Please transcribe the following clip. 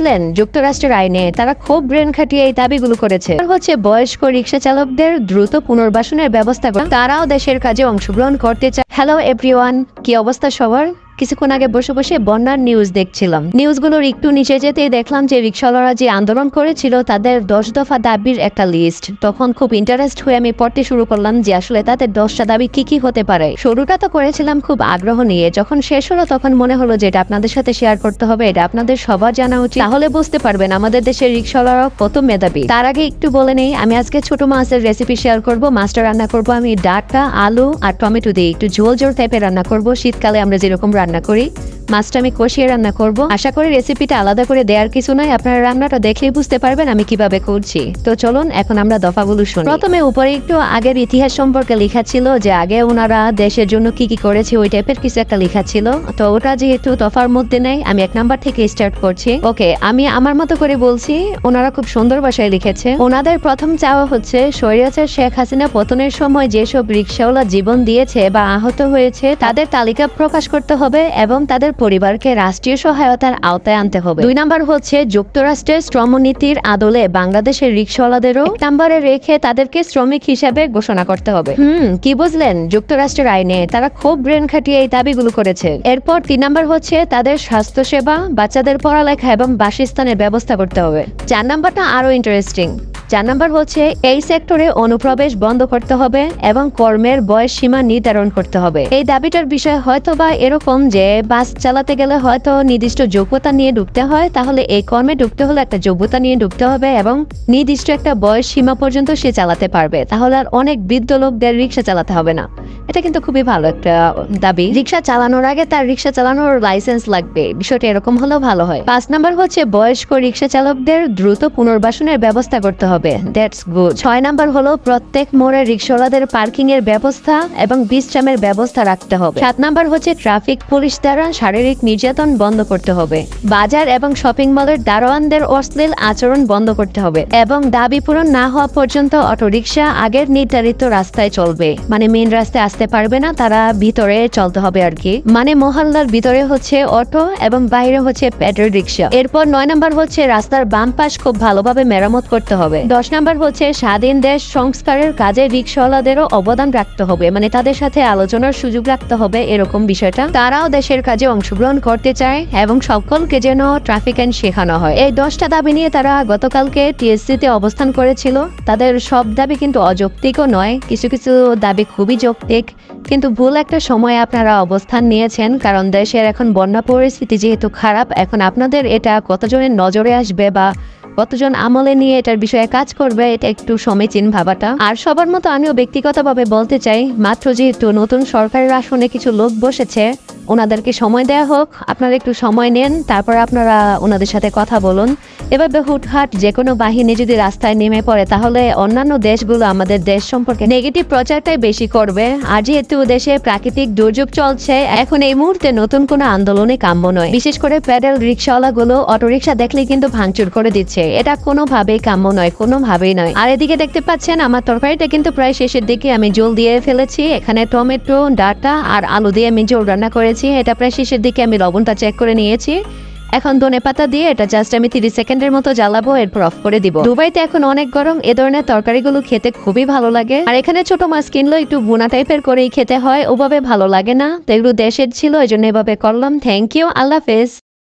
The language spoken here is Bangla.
বুঝলেন যুক্তরাষ্ট্রের আইনে তারা খুব ব্রেন খাটিয়ে এই দাবিগুলো করেছে। হচ্ছে বয়স্ক রিক্সা চালকদের দ্রুত পুনর্বাসনের ব্যবস্থা তারাও দেশের কাজে অংশগ্রহণ করতে চায়। হ্যালো এভরিওয়ান কি অবস্থা সবার? কিছুক্ষণ আগে বসে বসে বন্যার নিউজ দেখছিলাম। নিউজগুলোর একটু নিচে যেতেই দেখলাম যে রিক্সাওয়ালারা যে আন্দোলন করেছিল, তাদের দশ দফা দাবির একটা লিস্ট তখন খুব ইন্টারেস্ট হয়ে আমি পড়তে শুরু করলাম যে আসলে তাদের দশটা দাবি কি কি হতে পারে। শুরুটা তো করেছিলাম খুব আগ্রহ নিয়ে। যখন শেষ হলো তখন মনে হলো যে এটা আপনাদের সাথে শেয়ার করতে হবে, এটা আপনাদের সবার জানা উচিত। তাহলে বুঝতে পারবেন আমাদের দেশের রিক্সাওয়ালারা কত মেধাবী। তার আগে একটু বলে নেই, আমি আজকে ছোট মাছের রেসিপি শেয়ার করব। মাছটা রান্না করব আমি ডাটা, আলু আর টমেটো দিয়ে। একটু ঝোল ঝোল টাইপের রান্না করব। শীতকালে আমরা যেরকম রান্না করি। মাছটা আমি কষিয়ে রান্না করব। আশা করি রেসিপিটা আলাদা করে দেওয়ার কিছু নয় আপনারা রান্নাটা দেখলেই বুঝতে পারবেন আমি কীভাবে করছি। তো চলুন, এখন আমরা দফাগুলো শুনি। প্রথমে উপরে একটু আগের ইতিহাস সম্পর্কে লেখা ছিল যে আগে ওনারা দেশের জন্য কি কি করেছে, ওই টাইপের কিছু একটা লেখা ছিল। তো ওটা যেহেতু দফার মধ্যে নেই, আমি এক নাম্বার থেকে স্টার্ট করছি। ওকে আমি আমার মতো করে বলছি, ওনারা খুব সুন্দর ভাষায় লিখেছে। ওনাদের প্রথম চাওয়া হচ্ছে স্বৈরাচার শেখ হাসিনা পতনের সময় যেসব রিক্সাওয়ালা জীবন দিয়েছে বা আহত হয়েছে, তাদের তালিকা প্রকাশ করতে হবে এবং তাদের পরিবারকে রাষ্ট্রীয় সহায়তার আওতায় আনতে হবে। দুই নাম্বার হচ্ছে যুক্তরাষ্ট্রের শ্রমনীতির আদলে বাংলাদেশের রিক্সাওয়ালাদেরও নাম্বারে রেখে তাদেরকে শ্রমিক হিসাবে ঘোষণা করতে হবে। হুম, কি বুঝলেন? যুক্তরাষ্ট্রের আইনে তারা খুব ব্রেন খাটিয়ে এই দাবিগুলো করেছে। এরপর তিন নাম্বার হচ্ছে তাদের স্বাস্থ্যসেবা, বাচ্চাদের পড়ালেখা এবং বাসস্থানের ব্যবস্থা করতে হবে। চার নাম্বারটা আরও ইন্টারেস্টিং চার নম্বর হচ্ছে, এই সেক্টরে অনুপ্রবেশ বন্ধ করতে হবে এবং কর্মের বয়স সীমা নির্ধারণ করতে হবে। এই দাবিটার বিষয় হয়তো বা এরকম যে, বাস চালাতে গেলে হয়তো নির্দিষ্ট যোগ্যতা নিয়ে ঢুকতে হয়, তাহলে এই কর্মে ঢুকতে হলে একটা যোগ্যতা নিয়ে ঢুকতে হবে এবং নির্দিষ্ট একটা বয়স সীমা পর্যন্ত সে চালাতে পারবে। তাহলে আর অনেক বৃদ্ধ লোকদের রিক্সা চালাতে হবে না। এটা কিন্তু খুবই ভালো একটা দাবি। রিক্সা চালানোর আগে তার রিক্সা চালানোর লাইসেন্স লাগবে। বিষয়টা এরকম হলেও ভালো হয়। পাঁচ নাম্বার হচ্ছে, বয়স্ক রিক্সা চালকদের দ্রুত পুনর্বাসনের ব্যবস্থা করতে হবে। দ্যাটস গুড ছয় নাম্বার হলো, প্রত্যেক মোড়ে রিক্সাওয়ালাদের পার্কিং এর ব্যবস্থা এবং বিশ্রামের ব্যবস্থা রাখতে হবে। সাত নাম্বার হচ্ছে, ট্রাফিক পুলিশ দ্বারা শারীরিক নির্যাতন বন্ধ করতে হবে। বাজার এবং শপিং মলের দারোয়ানদের অশ্লীল আচরণ বন্ধ করতে হবে এবং দাবি পূরণ না হওয়া পর্যন্ত অটোরিকশা আগের নির্ধারিত রাস্তায় চলবে। মানে মেন রাস্তায় আসতে পারবে না, তারা ভিতরে চলতে হবে আর কি। মানে মহল্লার ভিতরে হচ্ছে অটো এবং বাইরে হচ্ছে প্যাডেল রিক্সা এরপর নয় নাম্বার হচ্ছে, রাস্তার বাম পাশ খুব ভালোভাবে মেরামত করতে হবে। দশ নাম্বার হচ্ছে, স্বাধীন দেশ সংস্কারের কাজে রিক্সাওয়ালাদেরও অবদান রাখতে হবে। মানে তাদের সাথে আলোচনার সুযোগ রাখতে হবে এরকম বিষয়টা। তারাও দেশের কাজে অংশগ্রহণ করতে চায় এবং সকলকে যেন ট্রাফিক আইন শেখানো হয়। এই দশটা দাবি নিয়ে তারা গতকালকে টিএসসি তে অবস্থান করেছিল। তাদের সব দাবি কিন্তু অযৌক্তিকও নয়। কিছু কিছু দাবি খুবই যৌক্তিক। কিন্তু ভুল একটা সময়ে আপনারা অবস্থান নিয়েছেন, কারণ দেশের এখন বন্যা পরিস্থিতি যেহেতু খারাপ, এখন আপনাদের এটা কতজনের নজরে আসবে বা কতজন আমলে নিয়ে এটার বিষয়ে কাজ করবে, এটা একটু সমীচীন ভাবাটা। আর সবার মতো আমিও ব্যক্তিগতভাবে বলতে চাই, মাত্র যেহেতু নতুন সরকারের আসনে কিছু লোক বসেছে ওনাদেরকে সময় দেওয়া হোক, আপনারা একটু সময় নেন, তারপর আপনারা ওনাদের সাথে কথা বলুন। এভাবে হুটহাট যে কোনো বাহিনী যদি রাস্তায় নেমে পড়ে, তাহলে অন্যান্য দেশগুলো আমাদের দেশ সম্পর্কে নেগেটিভ প্রচারটাই বেশি করবে। আর যেহেতু দেশে প্রাকৃতিক দুর্যোগ চলছে, এখন এই মুহূর্তে নতুন কোনো আন্দোলনে কাম্য নয়। বিশেষ করে প্যাডেল রিক্সাওয়ালাগুলো অটোরিকশা দেখলে কিন্তু ভাঙচুর করে দিচ্ছে। এটা কোনোভাবেই কাম্য নয়, কোনোভাবেই নয়। আর এদিকে দেখতে পাচ্ছেন, আমার তরকারিটা কিন্তু প্রায় শেষের দিকে আমি জল দিয়ে ফেলেছি। এখানে টমেটো, ডাটা আর আলু দিয়ে আমি জল রান্না করেছি। এটা প্রায় শেষের দিকে আমি লবণটা চেক করে নিয়েছি। এখন ধনে পাতা দিয়ে এটা জাস্ট আমি তিরিশ সেকেন্ডের মতো জ্বালাবো, এরপর অফ করে দিব। দুবাইতে এখন অনেক গরম, এ ধরনের তরকারিগুলো খেতে খুবই ভালো লাগে। আর এখানে ছোট মাছ কিনলো একটু বোনা টাইপের করেই খেতে হয়, ওভাবে ভালো লাগে না। তো এগুলো দেশের ছিল এই জন্য এভাবে করলাম। থ্যাংক ইউ আল্লাহ হাফেজ।